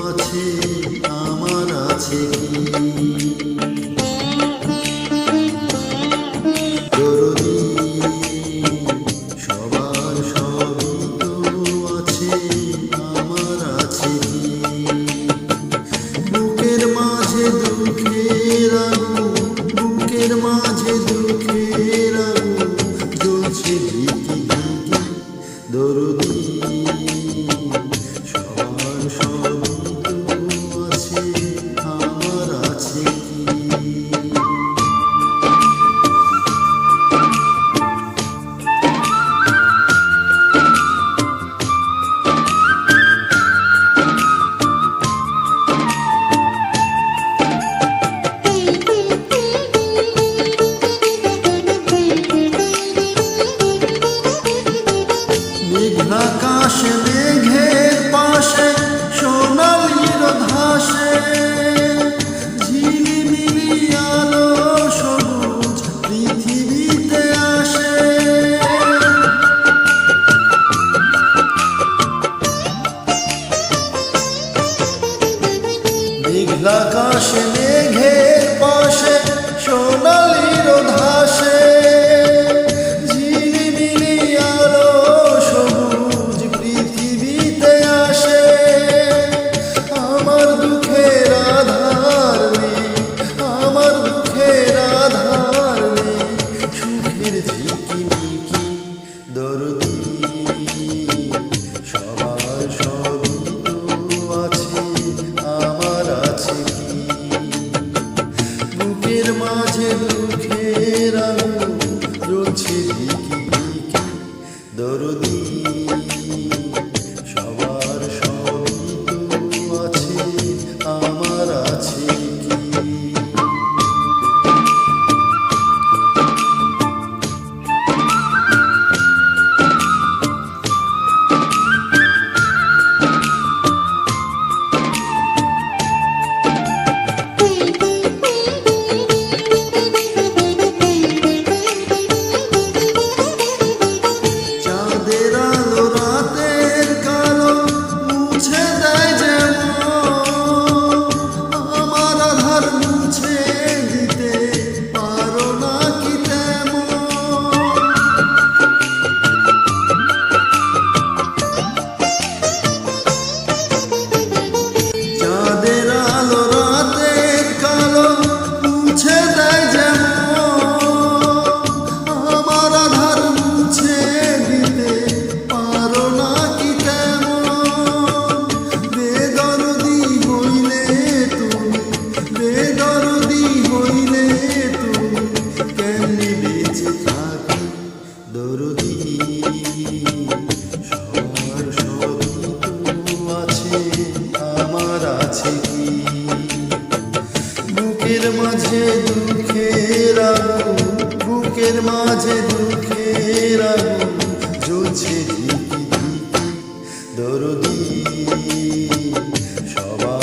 আছে, আমার আছে সবার সব আছে, আমার আছে বুকের মাঝে দুঃখের বুকের মাঝে দুঃখের জ্বলছে দরদি। মেঘনাকাশে মেঘের পাশে সোনালি রধাসে ঝিলিমিলি আলো সবুজ পৃথিবীতে আসে। মেঘনাকাশে মাঝে দুঃখের রাখো বুকের মাঝে দুঃখের রাখো জ্বলছে দরদি সবাই